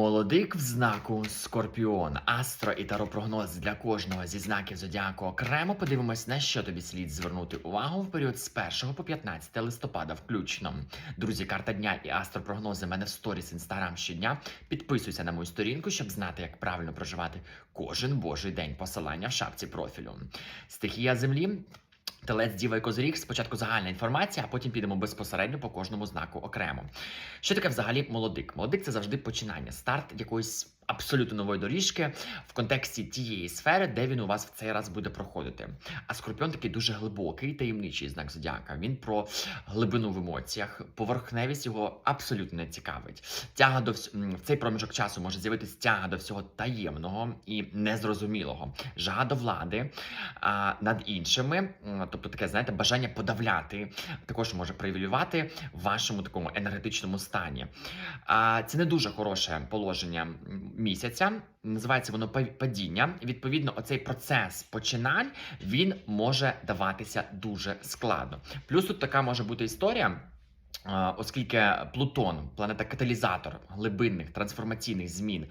Молодик в знаку Скорпіон. Астро і таропрогноз для кожного зі знаків зодіаку окремо. Подивимось, на що тобі слід звернути увагу в період з 1 по 15 листопада, включно. Друзі, карта дня і астропрогнози мене в сторіс інстаграм щодня. Підписуйся на мою сторінку, щоб знати, як правильно проживати кожен божий день. Посилання в шапці профілю. Стихія землі. Телець, Діва і Козиріг, спочатку загальна інформація, а потім підемо безпосередньо по кожному знаку окремо. Що таке взагалі молодик? Молодик це завжди починання, старт якоїсь абсолютно нової доріжки в контексті тієї сфери, де він у вас в цей раз буде проходити. А скорпіон такий дуже глибокий, таємничий знак зодіака. Він про глибину в емоціях, поверхневість його абсолютно не цікавить. Тяга до вс... в цей проміжок часу може з'явитися тяга до всього таємного і незрозумілого, жага до влади а, над іншими, тобто таке, знаєте, бажання подавляти, також може проявлювати в вашому такому енергетичному стані. А, це не дуже хороше положення місяця. Називається воно падіння. Відповідно, оцей процес починань він може даватися дуже складно. Плюс тут така може бути історія. Оскільки Плутон, планета каталізатор глибинних трансформаційних змін,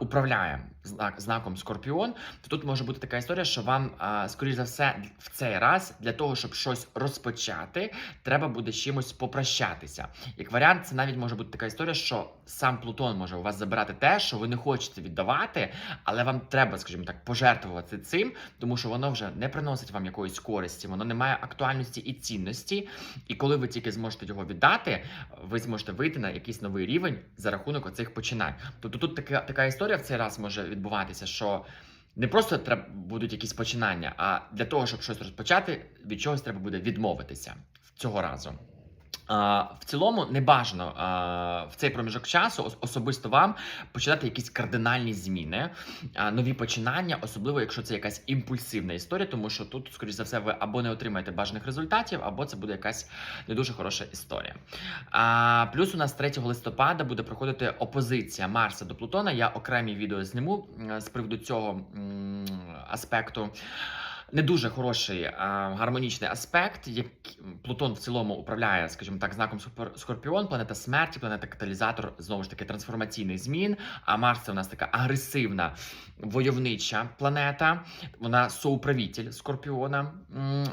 управляє знак, знаком Скорпіон, то тут може бути така історія, що вам, скоріш за все, в цей раз для того, щоб щось розпочати, треба буде чимось попрощатися. Як варіант, це навіть може бути така історія, що сам Плутон може у вас забирати те, що ви не хочете віддавати, але вам треба, скажімо так, пожертвувати цим, тому що воно вже не приносить вам якоїсь користі, воно не має актуальності і цінності. І коли ви тільки зможете його віддати, ви зможете вийти на якийсь новий рівень за рахунок оцих починань. Тобто тут така, така історія в цей раз може відбуватися, що. Не просто треба будуть якісь починання, а для того, щоб щось розпочати, від чогось треба буде відмовитися цього разу. В цілому не бажано в цей проміжок часу особисто вам починати якісь кардинальні зміни, нові починання, особливо якщо це якась імпульсивна історія, тому що тут, скоріш за все, ви або не отримаєте бажаних результатів, або це буде якась не дуже хороша історія. Плюс у нас 3 листопада буде проходити опозиція Марса до Плутона. Я окремі відео зніму з приводу цього аспекту. Не дуже хороший а, гармонічний аспект. Як Плутон в цілому управляє, скажімо так, знаком Скорпі- Скорпіон, планета смерті, планета каталізатор знову ж таки трансформаційних змін. А Марс це у нас така агресивна войовнича планета. Вона соуправитель Скорпіона.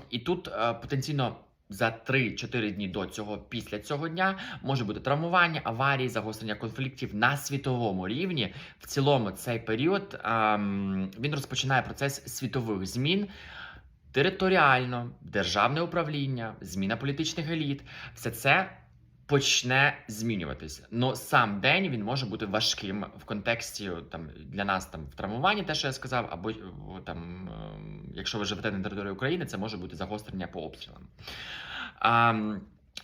І тут е, потенційно. За 3-4 дні до цього, після цього дня може бути травмування, аварії, загострення конфліктів на світовому рівні. В цілому цей період ем, він розпочинає процес світових змін. Територіально, державне управління, зміна політичних еліт, все це почне змінюватися. Ну сам день він може бути важким в контексті там для нас там в травмуванні, те, що я сказав, або е, там, ем, якщо ви живете на території України, це може бути загострення по обстрілам.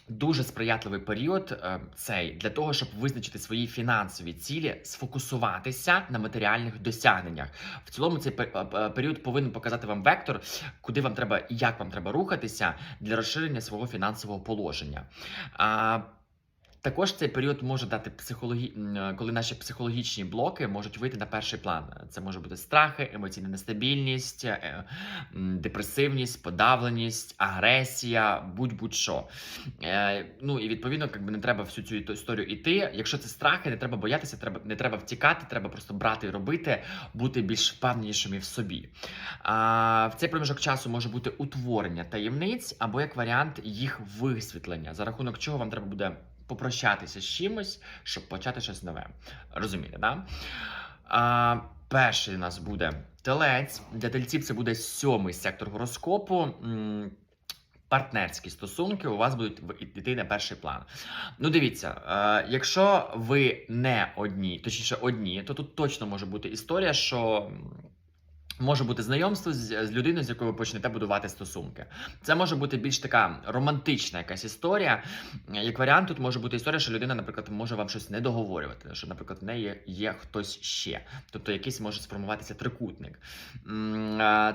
Дуже сприятливий період е, цей для того, щоб визначити свої фінансові цілі, сфокусуватися на матеріальних досягненнях. В цілому цей е, е, період повинен показати вам вектор, куди вам треба і як вам треба рухатися для розширення свого фінансового положення. Також цей період може дати психологі... е, коли наші психологічні блоки можуть вийти на перший план. Це може бути страхи, емоційна нестабільність, е, депресивність, подавленість, агресія, будь-будь-що. Е, ну і відповідно, якби не треба всю цю історію іти. Якщо це страхи, не треба боятися, треба не треба втікати, треба просто брати і робити, бути більш впевненішими в собі. А, в цей проміжок часу може бути утворення таємниць або як варіант їх висвітлення, за рахунок чого вам треба буде попрощатися з чимось, щоб почати щось нове. Розумієте, да? А, перший у нас буде телець. Для тельців це буде сьомий сектор гороскопу. Партнерські стосунки у вас будуть йти на перший план. Ну, дивіться, е, якщо ви не одні, точніше одні, то тут точно може бути історія, що може бути знайомство з, з людиною, з якою ви почнете будувати стосунки. Це може бути більш така романтична якась історія. Як варіант, тут може бути історія, що людина, наприклад, може вам щось не договорювати, що, наприклад, в неї є хтось ще, тобто якийсь може сформуватися трикутник.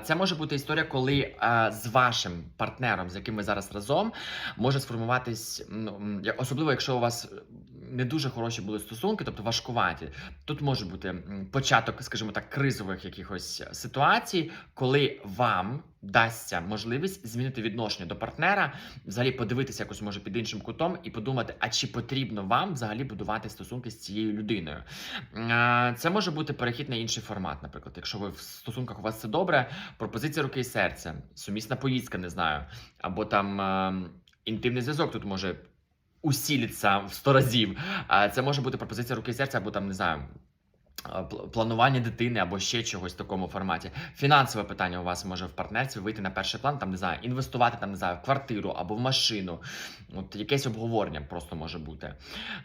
Це може бути історія, коли з вашим партнером, з яким ви зараз разом, може сформуватись, ну, особливо якщо у вас не дуже хороші були стосунки, тобто важкуваті. Тут може бути початок, скажімо так, кризових якихось ситуацій, коли вам дасться можливість змінити відношення до партнера, взагалі подивитися якось може під іншим кутом і подумати, а чи потрібно вам взагалі будувати стосунки з цією людиною. Це може бути перехід на інший формат, наприклад, якщо ви в стосунках у вас все добре, пропозиція руки і серця, сумісна поїздка, не знаю, або там е, інтимний зв'язок тут може усілитися в 100 разів. Це може бути пропозиція руки і серця, або там не знаю. Планування дитини або ще чогось в такому форматі. Фінансове питання у вас може в партнерстві вийти на перший план, там не знаю, інвестувати там не знаю, в квартиру або в машину. От якесь обговорення просто може бути.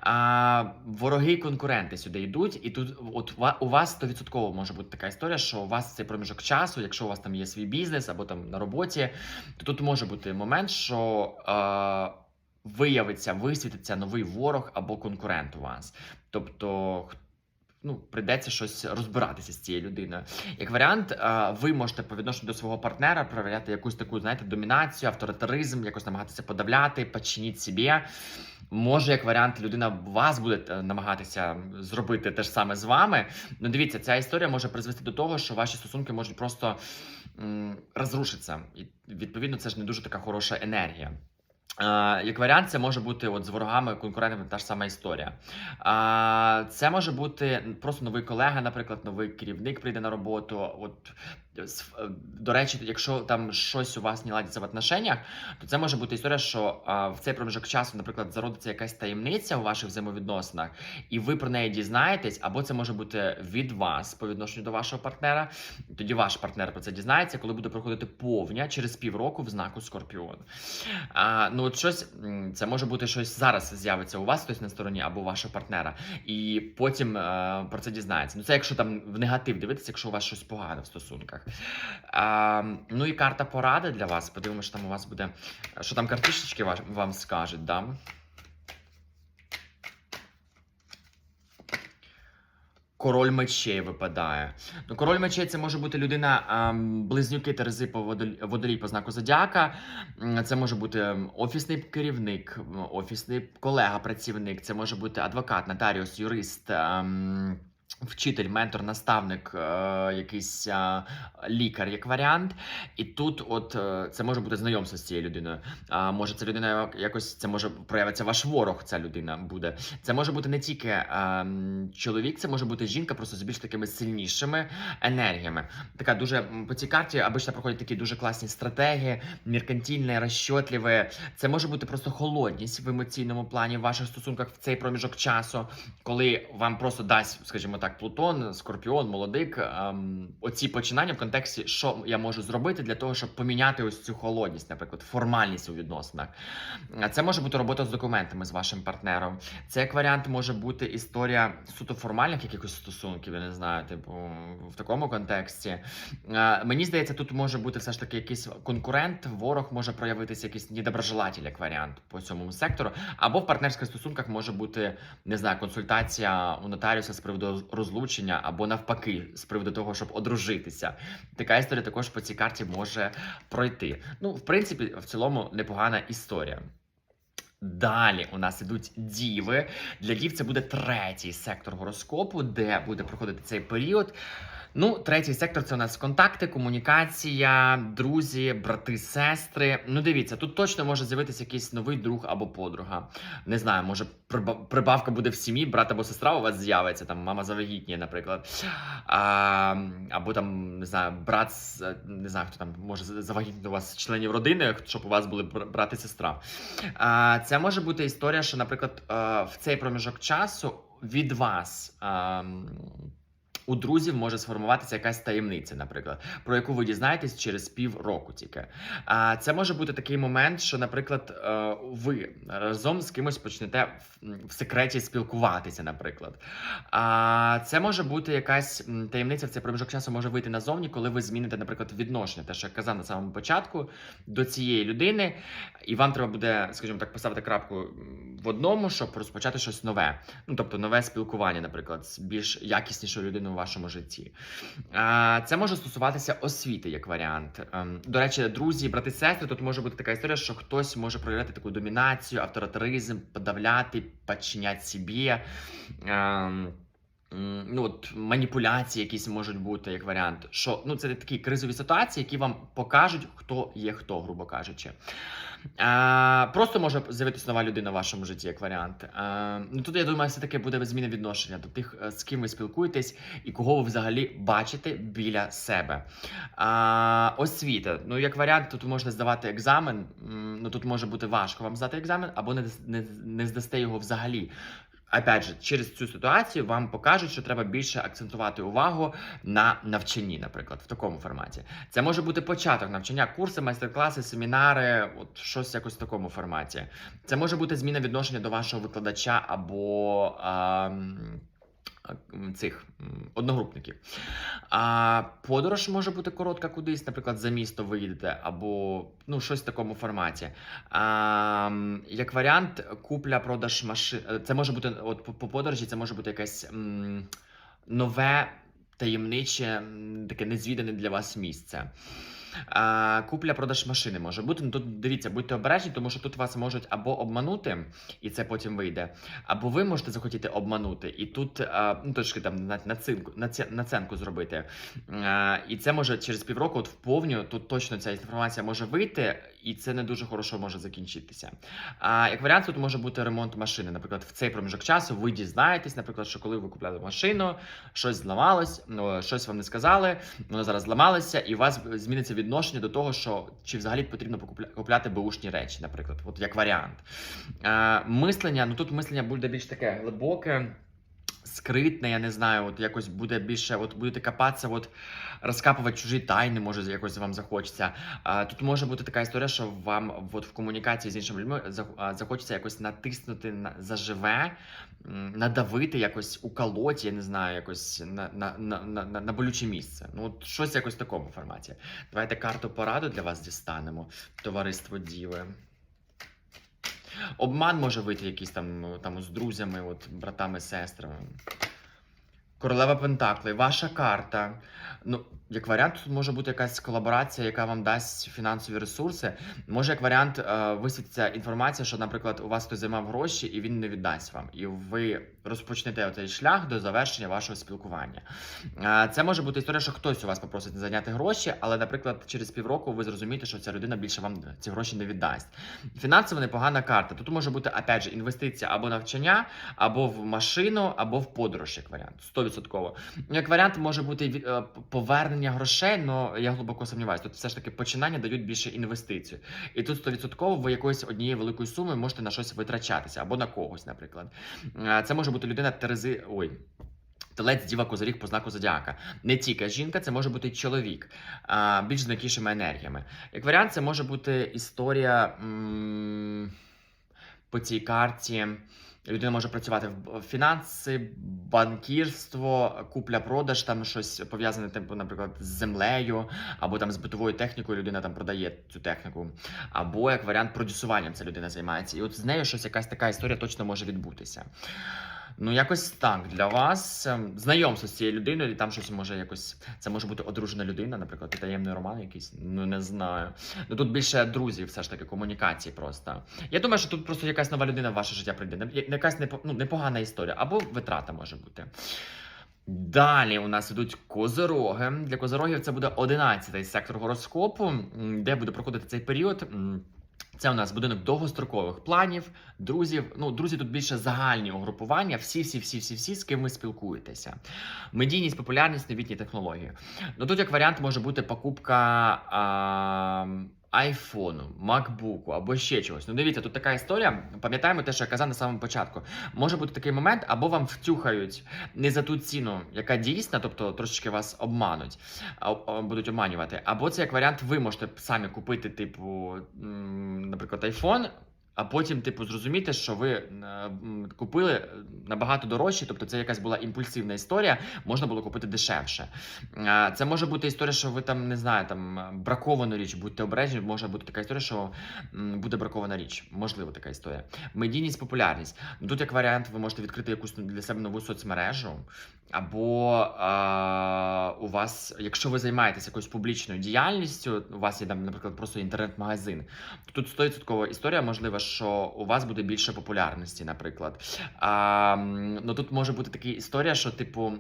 А, вороги конкуренти сюди йдуть, і тут от у вас 100% може бути така історія, що у вас цей проміжок часу, якщо у вас там є свій бізнес або там на роботі, то тут може бути момент, що. Е, Виявиться, висвітиться новий ворог або конкурент у вас. Тобто, ну, прийдеться щось розбиратися з цією людиною. Як варіант, е, ви можете по відношенню до свого партнера проявляти якусь таку, знаєте, домінацію, авторитаризм, якось намагатися подавляти, починіть собі. Може, як варіант, людина вас буде е, намагатися зробити те ж саме з вами. Ну, дивіться, ця історія може призвести до того, що ваші стосунки можуть просто м, розрушитися. І відповідно, це ж не дуже така хороша енергія. Як варіант, це може бути от з ворогами, конкурентами та ж сама історія. Це може бути просто новий колега, наприклад, новий керівник прийде на роботу. От до речі, якщо там щось у вас не ладиться в отношеннях, то це може бути історія, що а, в цей проміжок часу, наприклад, зародиться якась таємниця у ваших взаємовідносинах, і ви про неї дізнаєтесь, або це може бути від вас по відношенню до вашого партнера. Тоді ваш партнер про це дізнається, коли буде проходити повня через півроку в знаку Скорпіон. А, ну от щось це може бути щось зараз з'явиться у вас хтось на стороні або вашого партнера, і потім е, про це дізнається. Ну це якщо там в негатив дивитися, якщо у вас щось погане в стосунках. А, ну і карта поради для вас. Подивимося, що там у вас буде. Що там картишечки вам скажуть, да? Король мечей випадає. Ну, король мечей це може бути людина ем, близнюки Терези по водолі, водолій по знаку Зодіака. Це може бути ем, офісний керівник, офісний колега, працівник. Це може бути адвокат, нотаріус, юрист. ем, Вчитель, ментор, наставник, е, якийсь е, лікар, як варіант. І тут, от е, це може бути знайомство з цією людиною. А може, ця людина якось це може проявитися ваш ворог. Ця людина буде. Це може бути не тільки чоловік, це може бути жінка, просто з більш такими сильнішими енергіями. Така дуже по цій карті обично проходять такі дуже класні стратегії, меркантильні, розчотливі. Це може бути просто холодність в емоційному плані в ваших стосунках в цей проміжок часу, коли вам просто дасть, скажімо так, Плутон, Скорпіон, молодик, ем, оці починання в контексті, що я можу зробити для того, щоб поміняти ось цю холодність, наприклад, формальність у відносинах. Це може бути робота з документами з вашим партнером. Це як варіант може бути історія суто формальних якихось стосунків, я не знаю, типу в такому контексті. Е, Мені здається, тут може бути все ж таки якийсь конкурент, ворог може проявитися якийсь недоброжелатель, як варіант по цьому сектору. Або в партнерських стосунках може бути не знаю, консультація у нотаріуса з приводу розлучення, або навпаки, з приводу того, щоб одружитися. Така історія також по цій карті може пройти. Ну, в принципі, в цілому непогана історія. Далі у нас ідуть діви. Для дів це буде третій сектор гороскопу, де буде проходити цей період. Ну, третій сектор це у нас контакти, комунікація, друзі, брати, сестри. Ну, дивіться, тут точно може з'явитися якийсь новий друг або подруга. Не знаю, може прибавка буде в сім'ї, брат або сестра у вас з'явиться, там мама завагітніє, наприклад. А, або там, не знаю, брат, не знаю, хто там може завагітніти у вас членів родини, щоб у вас були бр- брат і сестра. А, Це може бути історія, що, наприклад, е, в цей проміжок часу від вас. У друзів може сформуватися якась таємниця, наприклад, про яку ви дізнаєтесь через півроку тільки. А це може бути такий момент, що, наприклад, е, ви разом з кимось почнете в, секреті спілкуватися, наприклад. А це може бути якась таємниця в цей проміжок часу може вийти назовні, коли ви зміните, наприклад, відношення, те, що я казав на самому початку, до цієї людини, і вам треба буде, скажімо так, поставити крапку в одному, щоб розпочати щось нове. Ну тобто нове спілкування, наприклад, з більш якіснішою людиною вашому житті. Це може стосуватися освіти як варіант. Ем, До речі, друзі, брати, сестри, тут може бути така історія, що хтось може проявляти таку домінацію, авторитаризм, подавляти, підчиняти собі. Ну, от маніпуляції якісь можуть бути як варіант. Що ну це такі кризові ситуації, які вам покажуть, хто є хто, грубо кажучи. А, просто може з'явитися нова людина в вашому житті як варіант. А, ну тут я думаю, все таки буде зміна відношення до тих, е, з ким ви спілкуєтесь, і кого ви взагалі бачите біля себе. А, освіта. Ну, як варіант, тут можна здавати екзамен. Ну тут може бути важко вам здати екзамен, або не, не, не здасте його взагалі. Опять же, через цю ситуацію вам покажуть, що треба більше акцентувати увагу на навчанні, наприклад, в такому форматі. Це може бути початок навчання, курси, майстер-класи, семінари, от щось якось в такому форматі. Це може бути зміна відношення до вашого викладача або а, м, а, м, цих одногрупників. А подорож може бути коротка кудись, наприклад, за місто виїдете, або ну, щось в такому форматі. А, як варіант, купля-продаж машин. Це може бути от по, по подорожі, це може бути якесь нове, таємниче, таке незвідане для вас місце. Купля-продаж машини може бути. Ну тут дивіться, будьте обережні, тому що тут вас можуть або обманути, і це потім вийде, або ви можете захотіти обманути, і тут а, ну, точки там на, націнку, на наценку зробити. А, і це може через півроку, от вповню, тут точно ця інформація може вийти, і це не дуже хорошо може закінчитися. А як варіант, тут може бути ремонт машини. Наприклад, в цей проміжок часу ви дізнаєтесь, наприклад, що коли ви купляли машину, щось зламалось, ну, щось вам не сказали, воно зараз зламалося, і у вас зміниться відношення до того, що чи взагалі потрібно купляти беушні речі, наприклад, от як варіант. Е, мислення, ну тут мислення буде більш таке глибоке. Скритне, я не знаю, от якось буде більше, от будете копатися, от розкапувати чужі тайни, може якось вам захочеться. А, тут може бути така історія, що вам от в комунікації з іншими людьми захочеться якось натиснути на заживе, надавити якось уколоть, я не знаю, якось на, на, на, на, на, на болюче місце. Ну, от щось якось в такому форматі. Давайте карту пораду для вас дістанемо. Товариство Діви. Обман може вийти якийсь там, там з друзями, от, братами, сестрами. Королева Пентакли, ваша карта. Ну, як варіант, тут може бути якась колаборація, яка вам дасть фінансові ресурси. Може, як варіант, е, висвітиться інформація, що, наприклад, у вас хтось займав гроші і він не віддасть вам. І ви розпочнете цей шлях до завершення вашого спілкування. Е, Це може бути історія, що хтось у вас попросить зайняти гроші, але, наприклад, через півроку ви зрозумієте, що ця людина більше вам ці гроші не віддасть. Фінансово непогана карта. Тут може бути опять же інвестиція або навчання, або в машину, або в подорож, як варіант. 100%. Як варіант може бути е, повернення грошей, але я глибоко сумніваюся. Тут все ж таки починання дають більше інвестицію. І тут 100% ви якоїсь однієї великої суми можете на щось витрачатися або на когось, наприклад. Е, Це може бути людина Терези. Ой. Телець, діва, козиріг по знаку зодіака. Не тільки жінка, це може бути чоловік, а, більш з м'якішими енергіями. Як варіант, це може бути історія м- по цій карті. Людина може працювати в фінанси, банкірство, купля-продаж, там щось пов'язане, типу, наприклад, з землею, або там з битовою технікою людина там продає цю техніку, або як варіант продюсуванням ця людина займається. І от з нею щось якась така історія точно може відбутися. Ну, якось так для вас ем, знайомство з цією людиною, і там щось може якось. Це може бути одружена людина, наприклад, і таємний роман якийсь. Ну не знаю. Ну тут більше друзів, все ж таки, комунікації просто. Я думаю, що тут просто якась нова людина в ваше життя прийде. Якась непо- ну, непогана історія, або витрата може бути. Далі у нас ідуть козороги. Для козорогів це буде 11-й сектор гороскопу, де буде проходити цей період. Це у нас будинок довгострокових планів, друзів. Ну, друзі, тут більше загальні угрупування. Всі, всі, всі, всі, всі, з ким ви спілкуєтеся. Медійність, популярність, новітні технології. Ну тут як варіант може бути покупка а, айфону, макбуку або ще чогось. Ну дивіться, тут така історія. Пам'ятаємо те, що я казав на самому початку. Може бути такий момент, або вам втюхають не за ту ціну, яка дійсна, тобто трошечки вас обмануть, будуть обманювати. Або це як варіант, ви можете самі купити, типу, наприклад, айфон. А потім, типу, зрозуміти, що ви е, купили е, набагато дорожче, тобто це якась була імпульсивна історія, можна було купити дешевше. Це може бути історія, що ви там не знаю, там е, браковану річ, будьте обережні, може бути така історія, що буде бракована річ. Можливо, така історія. Медійність, популярність. Ну, Тут як варіант, ви можете відкрити якусь для себе нову соцмережу, або а, у вас, якщо ви займаєтесь якоюсь публічною діяльністю, у вас є там, наприклад, просто інтернет-магазин, тут 100% історія можлива, що у вас буде більше популярності, наприклад. А, ну тут може бути така історія, що типу.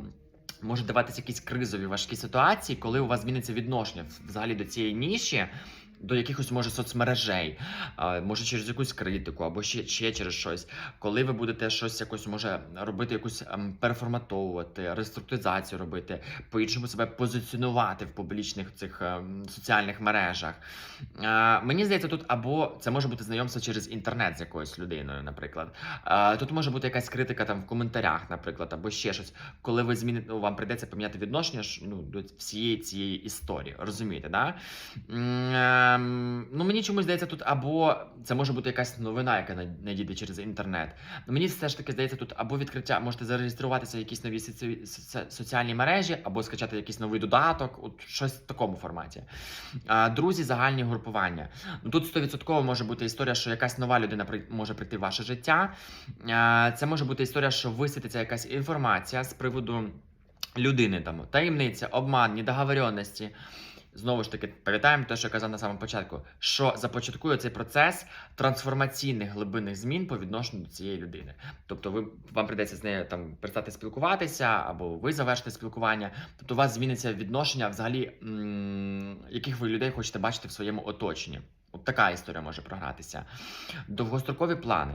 Може даватися якісь кризові важкі ситуації, коли у вас зміниться відношення взагалі до цієї ніші, до якихось може соцмережей, може через якусь критику, або ще, ще через щось. Коли ви будете щось якось може робити, якусь ем, переформатовувати, реструктуризацію робити, по-іншому себе позиціонувати в публічних цих ем, соціальних мережах. Мені здається, тут або це може бути знайомство через інтернет з якоюсь людиною, наприклад. Тут може бути якась критика там в коментарях, наприклад, або ще щось, коли ви зміните, ну, вам прийдеться поміняти відношення ну, до всієї цієї історії. Розумієте, да? Ем, ну мені чомусь здається тут, або це може бути якась новина, яка над- надійде через інтернет. Мені все ж таки здається, тут або відкриття, можете зареєструватися в якісь нові соці... соці- соціальні мережі, або скачати якийсь новий додаток, от щось в такому форматі. А, друзі, загальні групування. Ну тут 100% може бути історія, що якась нова людина може прийти в ваше життя. А, це може бути історія, що висвітиться якась інформація з приводу людини, там таємниця, обман, недоговоренності. Знову ж таки, пам'ятаємо те, що я казав на самому початку, що започаткує цей процес трансформаційних глибинних змін по відношенню до цієї людини. Тобто, ви вам прийдеться з нею там перестати спілкуватися, або ви завершите спілкування. Тобто, у вас зміниться відношення взагалі, м, яких ви людей хочете бачити в своєму оточенні. От така історія може програтися. Довгострокові плани.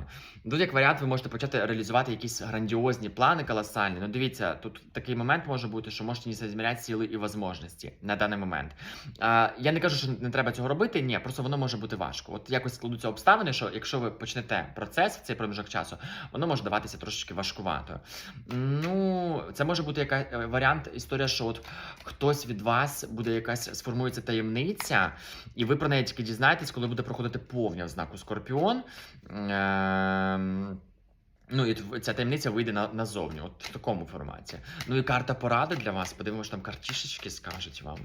Тут, як варіант, ви можете почати реалізувати якісь грандіозні плани колосальні. Ну, дивіться, тут такий момент може бути, що можете не соізміряти сили і можливості на даний момент. А, я не кажу, що не треба цього робити. Ні, просто воно може бути важко. От якось складуться обставини, що якщо ви почнете процес в цей проміжок часу, воно може даватися трошечки важкувато. Ну, це може бути яка е, варіант, історія, що от хтось від вас буде якась сформується таємниця, і ви про неї тільки дізнаєтесь, коли буде проходити повня в знаку Скорпіон. Ем, Ну, і ця таємниця вийде на, назовні, от в такому форматі. Ну і карта поради для вас. Подивимося, там картішечки скажуть вам.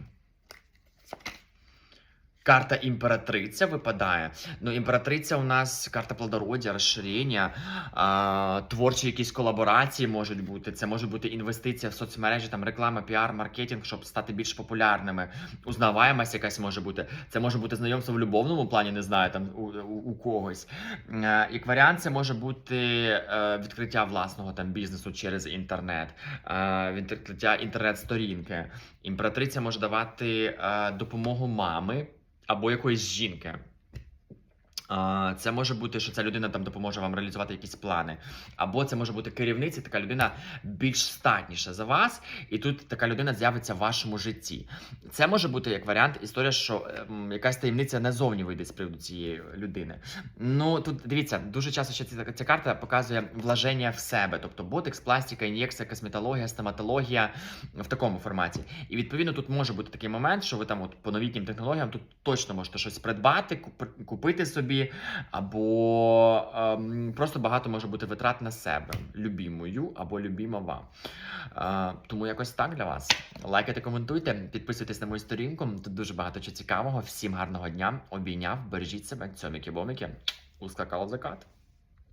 Карта імператриця випадає. Ну, імператриця у нас карта плодородя, розширення, а, творчі якісь колаборації можуть бути. Це може бути інвестиція в соцмережі, там реклама, піар, маркетинг, щоб стати більш популярними. Узнаваємость якась може бути. Це може бути знайомство в любовному плані, не знаю, там у, у, у когось. Е, Як варіант, це може бути е, відкриття власного там бізнесу через інтернет, е, відкриття інтернет-сторінки. Імператриця може давати е, допомогу мами або якоїсь жінки. Це може бути, що ця людина там допоможе вам реалізувати якісь плани. Або це може бути керівниця, така людина більш статніша за вас, і тут така людина з'явиться в вашому житті. Це може бути як варіант історія, що ем, якась таємниця назовні вийде з приводу цієї людини. Ну тут дивіться, дуже часто ще ця, ця карта показує влаження в себе, тобто ботекс, пластика, ін'єкція, косметологія, стоматологія в такому форматі. І відповідно тут може бути такий момент, що ви там от по новітнім технологіям тут точно можете щось придбати, купити собі, або ем, просто багато може бути витрат на себе, любімою або любіма вам. Е, тому якось так для вас. Лайкайте, коментуйте, підписуйтесь на мою сторінку. Тут дуже багато чого цікавого. Всім гарного дня. Обійняв, бережіть себе, цьоміки-боміки. Ускакало закат.